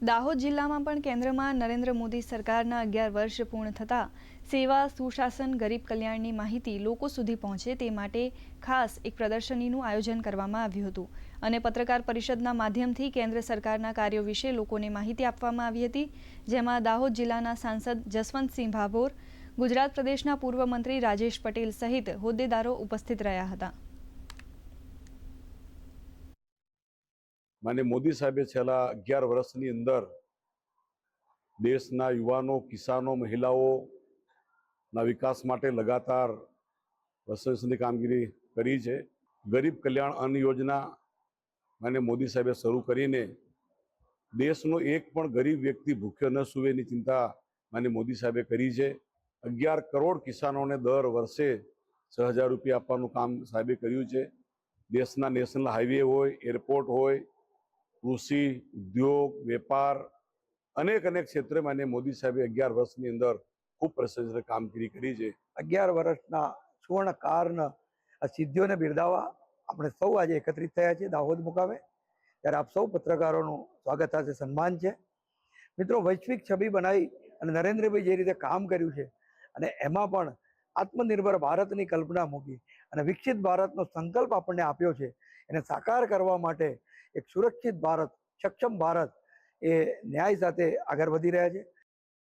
દાહોદ જિલ્લામાં પણ કેન્દ્રમાં નરેન્દ્ર મોદી સરકારના અગિયાર વર્ષ પૂર્ણ થતાં સેવા, સુશાસન, ગરીબ કલ્યાણની માહિતી લોકો સુધી પહોંચે તે માટે ખાસ એક પ્રદર્શનીનું આયોજન કરવામાં આવ્યું હતું અને પત્રકાર પરિષદના માધ્યમથી કેન્દ્ર સરકારના કાર્યો વિશે લોકોને માહિતી આપવામાં આવી હતી, જેમાં દાહોદ જિલ્લાના સાંસદ જસવંતસિંહ ભાભોર, ગુજરાત પ્રદેશના પૂર્વ મંત્રી રાજેશ પટેલ સહિત હોદ્દેદારો ઉપસ્થિત રહ્યા હતા. માન્ય મોદી સાહેબે છેલ્લા અગિયાર વર્ષની અંદર દેશના યુવાનો, કિસાનો, મહિલાઓના વિકાસ માટે લગાતાર પ્રશંસની કામગીરી કરી છે. ગરીબ કલ્યાણ અન્ન યોજના માન્ય મોદી સાહેબે શરૂ કરીને દેશનો એક પણ ગરીબ વ્યક્તિ ભૂખ્યો ન સૂવે એની ચિંતા માન્ય મોદી સાહેબે કરી છે. અગિયાર કરોડ કિસાનોને દર વર્ષે છ હજાર રૂપિયા આપવાનું કામ સાહેબે કર્યું છે. દેશના નેશનલ હાઈવે હોય, એરપોર્ટ હોય કૃષિ, ઉદ્યોગ, વેપાર અનેક અનેક ક્ષેત્રમાં એને મોદી સાહેબે અગિયાર વર્ષની અંદર ખૂબ પ્રશંસનીય કામગીરી કરી છે. અગિયાર વર્ષના સુવર્ણ કારણ આ સિદ્ધિઓને બિરદાવવા આપણે સૌ આજે એકત્રિત થયા છીએ દાહોદ મુકામે. ત્યારે આપ સૌ પત્રકારોનું સ્વાગત છે સન્માન છે. મિત્રો, વૈશ્વિક છબી બનાવી અને નરેન્દ્રભાઈ જે રીતે કામ કર્યું છે અને એમાં પણ આત્મનિર્ભર ભારતની કલ્પના મૂકી અને વિકસિત ભારતનો સંકલ્પ આપણને આપ્યો છે એને સાકાર કરવા માટે એક સુરક્ષિત ભારત, સક્ષમ ભારત એ ન્યાય સાથે આગળ વધી રહ્યા છે.